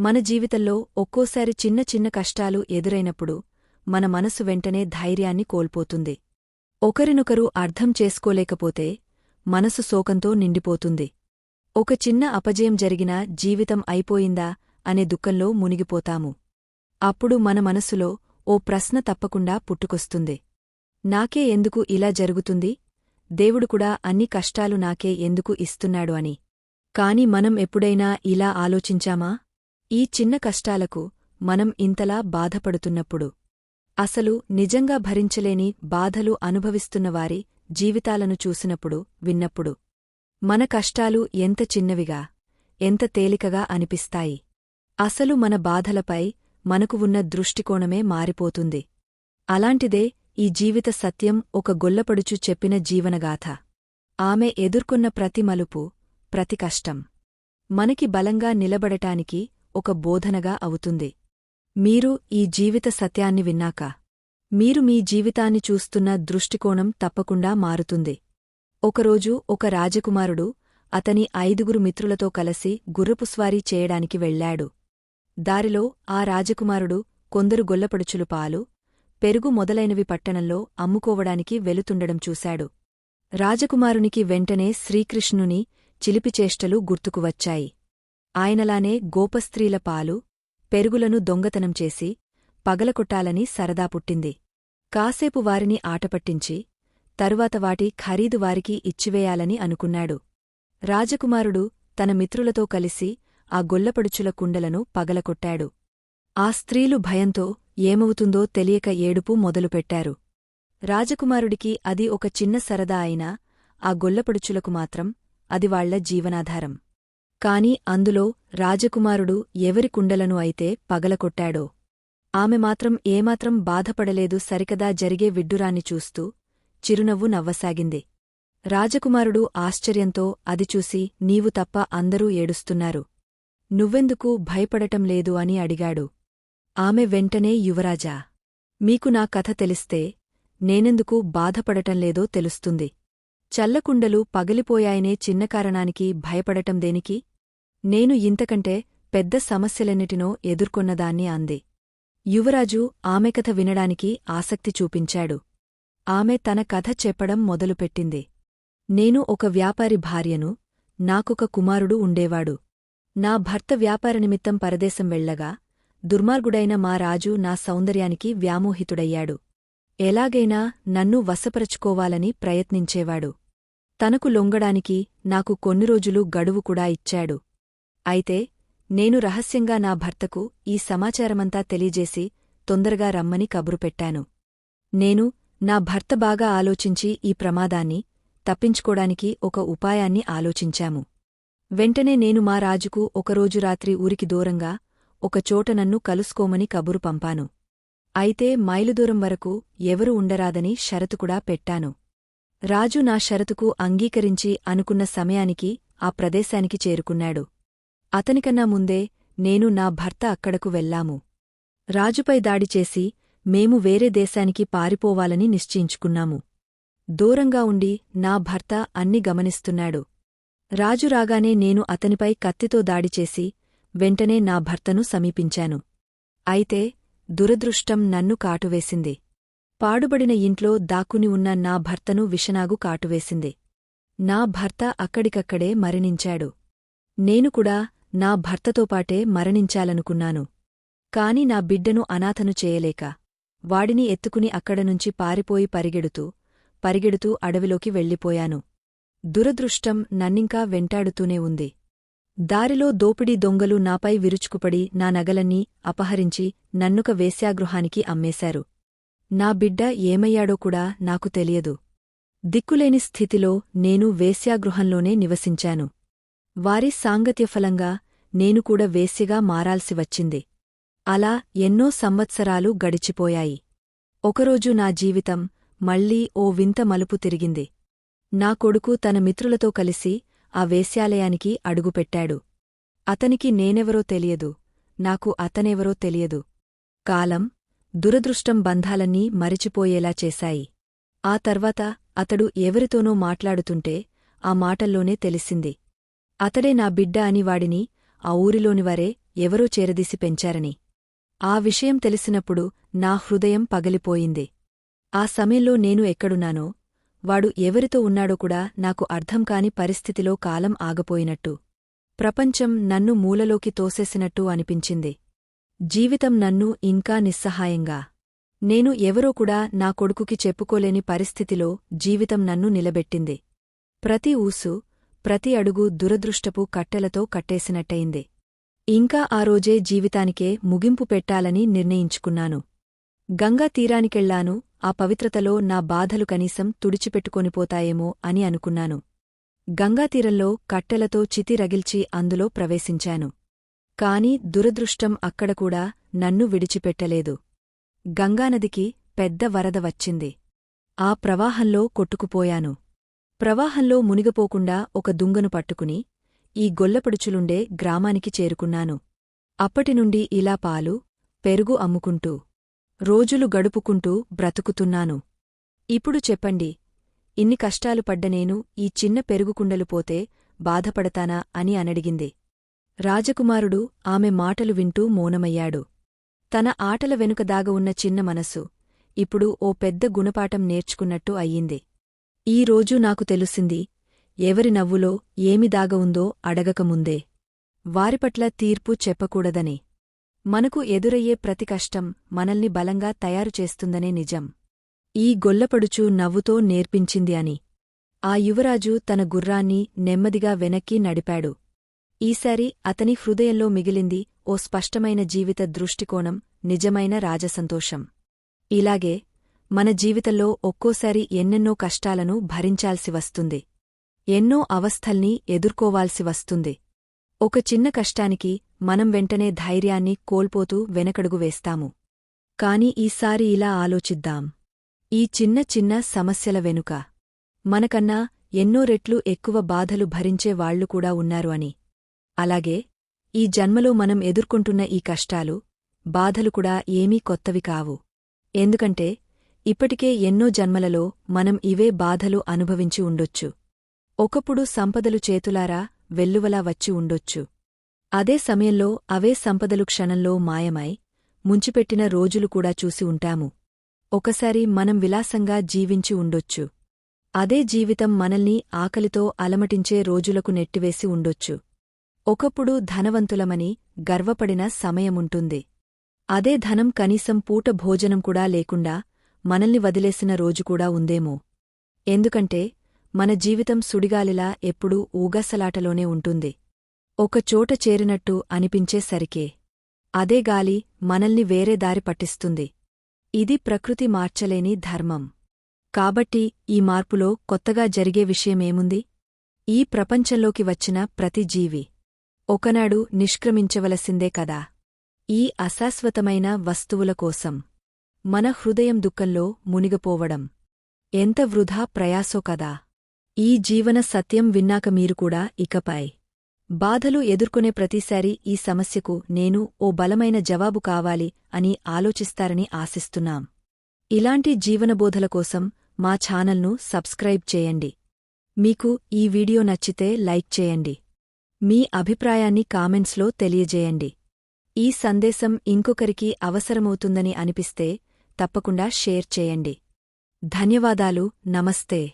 మన జీవితంలో ఒక్కోసారి చిన్న చిన్న కష్టాలు ఎదురైనప్పుడు మన మనసు వెంటనే ధైర్యాన్ని కోల్పోతుంది. ఒకరినొకరు అర్థం చేసుకోలేకపోతే మనసు శోకంతో నిండిపోతుంది. ఒక చిన్న అపజయం జరిగినా జీవితం అయిపోయిందా అనే దుఃఖంలో మునిగిపోతాము. అప్పుడు మన మనసులో ఓ ప్రశ్న తప్పకుండా పుట్టుకొస్తుంది. నాకే ఎందుకు ఇలా జరుగుతుంది? దేవుడు కూడా అన్ని కష్టాలు నాకే ఎందుకు ఇస్తున్నాడు అని. కాని మనం ఎప్పుడైనా ఇలా ఆలోచించామా? ఈ చిన్న కష్టాలకు మనం ఇంతలా బాధపడుతున్నప్పుడు అసలు నిజంగా భరించలేని బాధలు అనుభవిస్తున్నవారి జీవితాలను చూసినప్పుడు విన్నప్పుడు మన కష్టాలు ఎంత చిన్నవిగా ఎంత తేలికగా అనిపిస్తాయి. అసలు మన బాధలపై మనకు ఉన్న దృష్టికోణమే మారిపోతుంది. అలాంటిదే ఈ జీవిత సత్యం ఒక గొల్లపడుచు చెప్పిన జీవనగాథ. ఆమె ఎదుర్కొన్న ప్రతి మలుపు ప్రతి కష్టం మనకి బలంగా నిలబడటానికి ఒక బోధనగా అవుతుంది. మీరు ఈ జీవిత సత్యాన్ని విన్నాక మీరు మీ జీవితాన్ని చూస్తున్న దృష్టికోణం తప్పకుండా మారుతుంది. ఒకరోజు ఒక రాజకుమారుడు అతని ఐదుగురు మిత్రులతో కలసి గుర్రపుస్వారీ చేయడానికి వెళ్ళాడు దారిలో ఆ రాజకుమారుడు కొందరు గొల్లపడుచులు పాలు పెరుగు మొదలైనవి పట్టణంలో అమ్ముకోవడానికి వెలుతుండడం చూశాడు. రాజకుమారునికి వెంటనే శ్రీకృష్ణుని చిలిపిచేష్టలు గుర్తుకు వచ్చాయి. ఆయనలానే గోపస్త్రీల పాలు పెరుగులను దొంగతనం చేసి పగలకొట్టాలని సరదా పుట్టింది. కాసేపు వారిని ఆటపట్టించి తరువాత వాటి ఖరీదు వారికి ఇచ్చివేయాలని అనుకున్నాడు. రాజకుమారుడు తన మిత్రులతో కలిసి ఆ గొల్లపడుచుల కుండలను పగలకొట్టాడు. ఆ స్త్రీలు భయంతో ఏమవుతుందో తెలియక ఏడుపు మొదలుపెట్టారు. రాజకుమారుడికి అది ఒక చిన్న సరదా అయినా ఆ గొల్లపడుచులకు మాత్రం అది వాళ్ళ జీవనాధారం. కాని అందులో రాజకుమారుడు ఎవరి కుండలను అయితే పగలకొట్టాడో? ఆమె మాత్రం ఏమాత్రం బాధపడలేదు సరికదా జరిగే విడ్డురాన్ని చూస్తూ చిరునవ్వు నవ్వసాగింది. రాజకుమారుడు ఆశ్చర్యంతో అది చూసి నీవు తప్ప అందరూ ఏడుస్తున్నారు. నువ్వెందుకు భయపడటం లేదు అని అడిగాడు. ఆమె వెంటనే యువరాజా మీకు నా కథ తెలిస్తే నేనెందుకు బాధపడటం లేదో తెలుస్తుంది. చల్లకుండలు పగిలిపోయాయనే చిన్న కారణానికి భయపడటం దేనికి? నేను ఇంతకంటే పెద్ద సమస్యలెన్నిటినో ఎదుర్కొన్నదాన్ని అంది. యువరాజు ఆమె కథ వినడానికి ఆసక్తి చూపించాడు. ఆమె తన కథ చెప్పడం మొదలుపెట్టింది. నేను ఒక వ్యాపారి భార్యను నాకొక కుమారుడు ఉండేవాడు. నా భర్త వ్యాపార నిమిత్తం పరదేశం వెళ్ళగా దుర్మార్గుడైన మా రాజు నా సౌందర్యానికి వ్యామోహితుడయ్యాడు. ఎలాగైనా నన్ను వశపరచుకోవాలని ప్రయత్నించేవాడు. తనకు లొంగడానికి నాకు కొన్ని రోజులు గడువు కూడా ఇచ్చాడు. అయితే నేను రహస్యంగా నా భర్తకు ఈ సమాచారమంతా తెలియజేసి తొందరగా రమ్మని కబురు పెట్టాను. నేను నా భర్త బాగా ఆలోచించి ఈ ప్రమాదాన్ని తప్పించుకోడానికి ఒక ఉపాయాన్ని ఆలోచించాము. వెంటనే నేను మా రాజుకు ఒకరోజు రాత్రి ఊరికి దూరంగా ఒకచోట నన్ను కలుసుకోమని కబురు పంపాను. అయితే మైలుదూరం వరకు ఎవరు ఉండరాదని షరతుకుడా పెట్టాను. రాజు నా షరతుకు అంగీకరించి అనుకున్న సమయానికి ఆ ప్రదేశానికి చేరుకున్నాడు. అతనికన్నా ముందే నేను నా భర్త అక్కడకు వెళ్ళాము రాజుపై దాడిచేసి మేము వేరే దేశానికి పారిపోవాలని నిశ్చయించుకున్నాము. దూరంగా ఉండి నా భర్త అన్ని గమనిస్తున్నాడు. రాజు రాగానే నేను అతనిపై కత్తితో దాడిచేసి వెంటనే నా భర్తను సమీపించాను. అయితే దురదృష్టం నన్ను కాటువేసింది. పాడుబడిన ఇంట్లో దాక్కుని ఉన్న నా భర్తను విషనాగు కాటువేసింది. నా భర్త అక్కడికక్కడే మరణించాడు. నేను కూడా నా భర్తతోపాటే మరణించాలనుకున్నాను. కాని నా బిడ్డను అనాథను చేయలేక వాడిని ఎత్తుకుని అక్కడనుంచి పారిపోయి పరిగెడుతూ పరిగెడుతూ అడవిలోకి వెళ్ళిపోయాను. దురదృష్టం నన్నింకా వెంటాడుతూనే ఉంది. దారిలో దోపిడీ దొంగలు నాపై విరుచుకుపడి నా నగలన్నీ అపహరించి నన్నుక వేశ్యాగృహానికి అమ్మేశారు. నా బిడ్డ ఏమయ్యాడో కూడా నాకు తెలియదు. దిక్కులేని స్థితిలో నేను వేశ్యాగృహంలోనే నివసించాను. వారి సాంగత్యఫలంగా నేను కూడా వేశ్యగా మారాల్సి వచ్చింది. అలా ఎన్నో సంవత్సరాలు గడిచిపోయాయి. ఒకరోజు నా జీవితం మళ్ళీ ఓ వింత మలుపు తిరిగింది. నా కొడుకు తన మిత్రులతో కలిసి ఆ వేశ్యాలయానికి అడుగుపెట్టాడు. అతనికి నేనెవరో తెలియదు. నాకు అతనెవరో తెలియదు. కాలం దురదృష్టం బంధాలన్నీ మరిచిపోయేలా చేశాయి. ఆ తర్వాత అతడు ఎవరితోనో మాట్లాడుతుంటే ఆ మాటల్లోనే తెలిసింది. అతడే నా బిడ్డ అని వాడిని ఆ ఊరిలోనివారే ఎవరో చేరదీసి పెంచారని. ఆ విషయం తెలిసినప్పుడు నా హృదయం పగిలిపోయింది. ఆ సమయంలో నేను ఎక్కడున్నానో వాడు ఎవరితో ఉన్నాడో కూడా నాకు అర్థం కాని పరిస్థితిలో కాలం ఆగపోయినట్టు. ప్రపంచం నన్ను మూలలోకి తోసేసినట్టు అనిపించింది. జీవితం నన్ను ఇంకా నిస్సహాయంగా. నేను ఎవరో కూడా నా కొడుకుకి చెప్పుకోలేని పరిస్థితిలో జీవితం నన్ను నిలబెట్టింది. ప్రతి ఊసు ప్రతి అడుగు దురదృష్టపు కట్టెలతో కట్టేసినట్టయింది. ఇంకా ఆ రోజే జీవితానికే ముగింపు పెట్టాలని నిర్ణయించుకున్నాను. గంగా తీరానికెళ్ళాను ఆ పవిత్రతలో నా బాధలు కనీసం తుడిచిపెట్టుకొనిపోతాయేమో అని అనుకున్నాను. గంగాతీరంలో కట్టెలతో చితి రగిల్చి అందులో ప్రవేశించాను. కాని దురదృష్టం అక్కడ కూడా నన్ను విడిచిపెట్టలేదు. గంగానదికి పెద్ద వరద వచ్చింది. ఆ ప్రవాహంలో కొట్టుకుపోయాను. ప్రవాహంలో మునిగపోకుండా ఒక దుంగను పట్టుకుని ఈ గొల్లపడుచులుండే గ్రామానికి చేరుకున్నాను. అప్పటినుండి ఇలా పాలు పెరుగు అమ్ముకుంటూ రోజులు గడుపుకుంటూ బ్రతుకుతున్నాను. ఇప్పుడు చెప్పండి ఇన్ని కష్టాలు పడ్డ నేను ఈ చిన్న పెరుగుకుండలు పోతే బాధపడతానా అని అనడిగింది. రాజకుమారుడు ఆమె మాటలు వింటూ మౌనమయ్యాడు. తన ఆటల వెనుక దాగ ఉన్న చిన్న మనసు ఇప్పుడు ఓ పెద్ద గుణపాఠం నేర్చుకున్నట్టు అయ్యింది. ఈ రోజు నాకు తెలిసింది ఎవరి నవ్వులో ఏమి దాగ ఉందో అడగకముందే వారిపట్ల తీర్పు చెప్పకూడదని. మనకు ఎదురయ్యే ప్రతి కష్టం మనల్ని బలంగా తయారు చేస్తుందనే నిజం. ఈ గొల్లపడుచు నవ్వుతో నేర్పించింది అని. ఆ యువరాజు తన గుర్రాన్ని నెమ్మదిగా వెనక్కి నడిపాడు. ఈసారి అతని హృదయంలో మిగిలింది ఓ స్పష్టమైన జీవిత దృష్టికోణం నిజమైన రాజసంతోషం. ఇలాగే మన జీవితంలో ఒక్కోసారి ఎన్నెన్నో కష్టాలను భరించాల్సి వస్తుంది. ఎన్నో అవస్థల్ని ఎదుర్కోవాల్సి వస్తుంది. ఒక చిన్న కష్టానికి మనం వెంటనే ధైర్యాన్ని కోల్పోతూ వెనకడుగు వేస్తాము. కాని ఈసారి ఇలా ఆలోచిద్దాం. ఈ చిన్న చిన్న సమస్యల వెనుక. మనకన్నా ఎన్నో రెట్లు ఎక్కువ బాధలు భరించే వాళ్ళు కూడా ఉన్నారు అని. అలాగే ఈ జన్మలో మనం ఎదుర్కొంటున్న ఈ కష్టాలు బాధలు కూడా ఏమీ కొత్తవి కావు. ఎందుకంటే ఇప్పటికే ఎన్నో జన్మలలో మనం ఇవే బాధలు అనుభవించి ఉండొచ్చు. ఒకప్పుడు సంపదలు చేతులారా వెల్లువలా వచ్చి ఉండొచ్చు. అదే సమయంలో అవే సంపదలు క్షణంలో మాయమై ముంచిపెట్టిన రోజులు కూడా చూసి ఉంటాము. ఒకసారి మనం విలాసంగా జీవించి ఉండొచ్చు. అదే జీవితం మనల్ని ఆకలితో అలమటించే రోజులకు నెట్టివేసి ఉండొచ్చు. ఒకప్పుడు ధనవంతులమని గర్వపడిన సమయముంటుంది. అదే ధనం కనీసం పూట భోజనం కూడా లేకుండా మనల్ని వదిలేసిన రోజు కూడా ఉందేమో. ఎందుకంటే మన జీవితం సుడిగాలిలా ఎప్పుడూ ఊగసలాటలోనే ఉంటుంది. ఒకచోట చేరినట్టు అనిపించేసరికే అదే గాలి మనల్ని వేరే దారి పట్టిస్తుంది. ఇది ప్రకృతి మార్చలేని ధర్మం. కాబట్టి ఈ మార్పులో కొత్తగా జరిగే విషయమేముంది? ఈ ప్రపంచంలోకి వచ్చిన ప్రతి జీవి ఒకనాడు నిష్క్రమించవలసిందే కదా. ఈ అశాశ్వతమైన వస్తువుల కోసం. మన హృదయం దుఃఖంలో మునిగపోవడం. ఎంత వృధా ప్రయాసో కదా. ఈ జీవన సత్యం విన్నాక మీరు కూడా ఇకపై బాధలు ఎదుర్కొనే ప్రతిసారి ఈ సమస్యకు నేను ఓ బలమైన జవాబు కావాలి అని ఆలోచిస్తారని ఆశిస్తున్నాం. ఇలాంటి జీవనబోధల కోసం మా ఛానల్ను సబ్స్క్రైబ్ చేయండి. మీకు ఈ వీడియో నచ్చితే లైక్ చేయండి. మీ అభిప్రాయాన్ని కామెంట్స్లో తెలియజేయండి. ఈ సందేశం ఇంకొకరికి అవసరమవుతుందని అనిపిస్తే తప్పకుండా షేర్ చేయండి. ధన్యవాదాలు. నమస్తే.